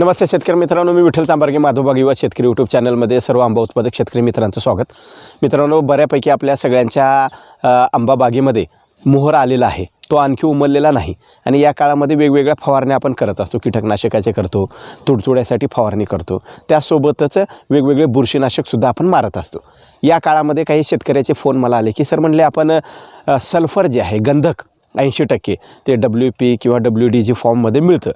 नमस्ते शेतकरी मित्रांनो मी विठ्ठल चांबारगे माधवबाग युवा शेतकरी यूट्यूब चॅनलमध्ये सर्व आंबा उत्पादक शेतकरी मित्रांचं स्वागत. मित्रांनो बऱ्यापैकी आपल्या सगळ्यांच्या आंबाबागेमध्ये आंबा बागेमध्ये मोहर आलेला आहे. तो आणखी उमललेला नाही आणि या काळामध्ये वेगवेगळ्या फवारण्या आपण करत असतो. कीटकनाशकाचे करतो तुडतुड्यासाठी फवारणी करतो. त्यासोबतच वेगवेगळे बुरशीनाशकसुद्धा आपण मारत असतो. या काळामध्ये काही शेतकऱ्याचे फोन मला आले की सर म्हणले आपण सल्फर जे आहे गंधक ऐंशी टक्के ते डब्ल्यू पी किंवा डब्ल्यू डी जी फॉर्ममध्ये मिळतं.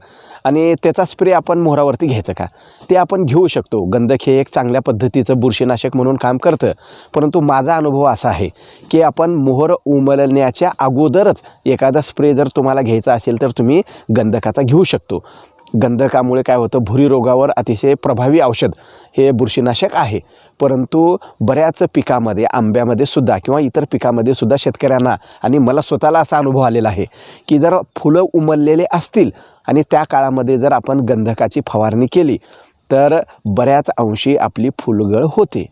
आणि त्याचा स्प्रे आपण मोहरावरती घ्यायचं का? ते आपण घेऊ शकतो. गंधक हे एक चांगल्या पद्धतीचं बुरशीनाशक म्हणून काम करतं. परंतु माझा अनुभव असा आहे की आपण मोहर उमलण्याच्या अगोदरच एखादा स्प्रे जर तुम्हाला घ्यायचा असेल तर तुम्ही गंधकाचा घेऊ शकतो. गंधकामुळे काय होतं? भुरी रोगावर अतिशय प्रभावी औषध हे बुरशीनाशक आहे. परंतु बऱ्याच पिकामध्ये आंब्यामध्ये सुद्धा किंवा इतर पिकामध्ये सुद्धा शेतकऱ्यांना आणि मला स्वतःला असा अनुभव आलेला आहे की जर फुलं उमललेले असतील आणि त्या काळामध्ये जर आपण गंधकाची फवारणी केली तर बऱ्याच अंशी आपली फुलगळ होते.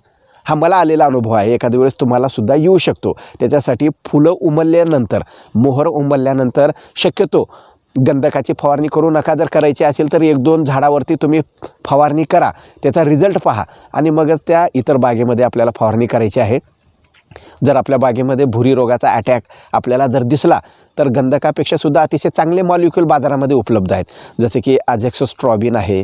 हा मला आलेला अनुभव आहे. एखाद्या वेळेस तुम्हाला सुद्धा येऊ शकतो. त्याच्यासाठी फुलं उमलल्यानंतर मोहर उमलल्यानंतर शक्यतो गंधकाची फवारणी करू नका. जर करायची असेल तर एक दोन झाडावरती तुम्ही फवारणी करा. त्याचा रिझल्ट पहा. आणि मगच त्या इतर बागेमध्ये आपल्याला फवारणी करायची आहे. जर आपल्या बागेमध्ये भुरी रोगाचा अटॅक आपल्याला जर दिसला तर गंधकापेक्षा सुद्धा अतिशय चांगले मॉलिक्यूल बाजारामध्ये उपलब्ध आहेत. जसे की स्ट्रॉबिन आहे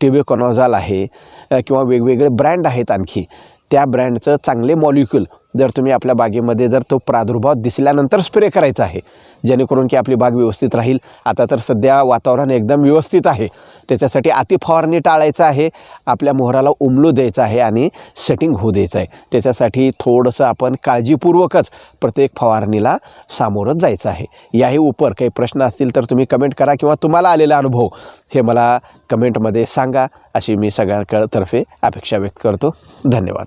टिबेकॉनॉझाल आहे किंवा वेगवेगळे ब्रँड आहेत आणखी. त्या ब्रँडचं चांगले मॉलिक्यूल जर तुम्ही आपल्या बागेमध्ये जर तो प्रादुर्भाव दिसल्यानंतर स्प्रे करायचा आहे जेणेकरून की आपली बाग व्यवस्थित राहील. आता तर सध्या वातावरण एकदम व्यवस्थित आहे. त्याच्यासाठी अति फवारणी टाळायचं आहे आपल्या मोहराला उमलू द्यायचं आहे आणि सेटिंग होऊ द्यायचं आहे. त्याच्यासाठी थोडंसं आपण काळजीपूर्वकच प्रत्येक फवारणीला सामोरं जायचं आहे. याही उपर काही प्रश्न असतील तर तुम्ही कमेंट करा किंवा तुम्हाला आलेला अनुभव हे मला कमेंटमध्ये सांगा अशी मी सगळ्यांकडतर्फे अपेक्षा व्यक्त करतो. धन्यवाद.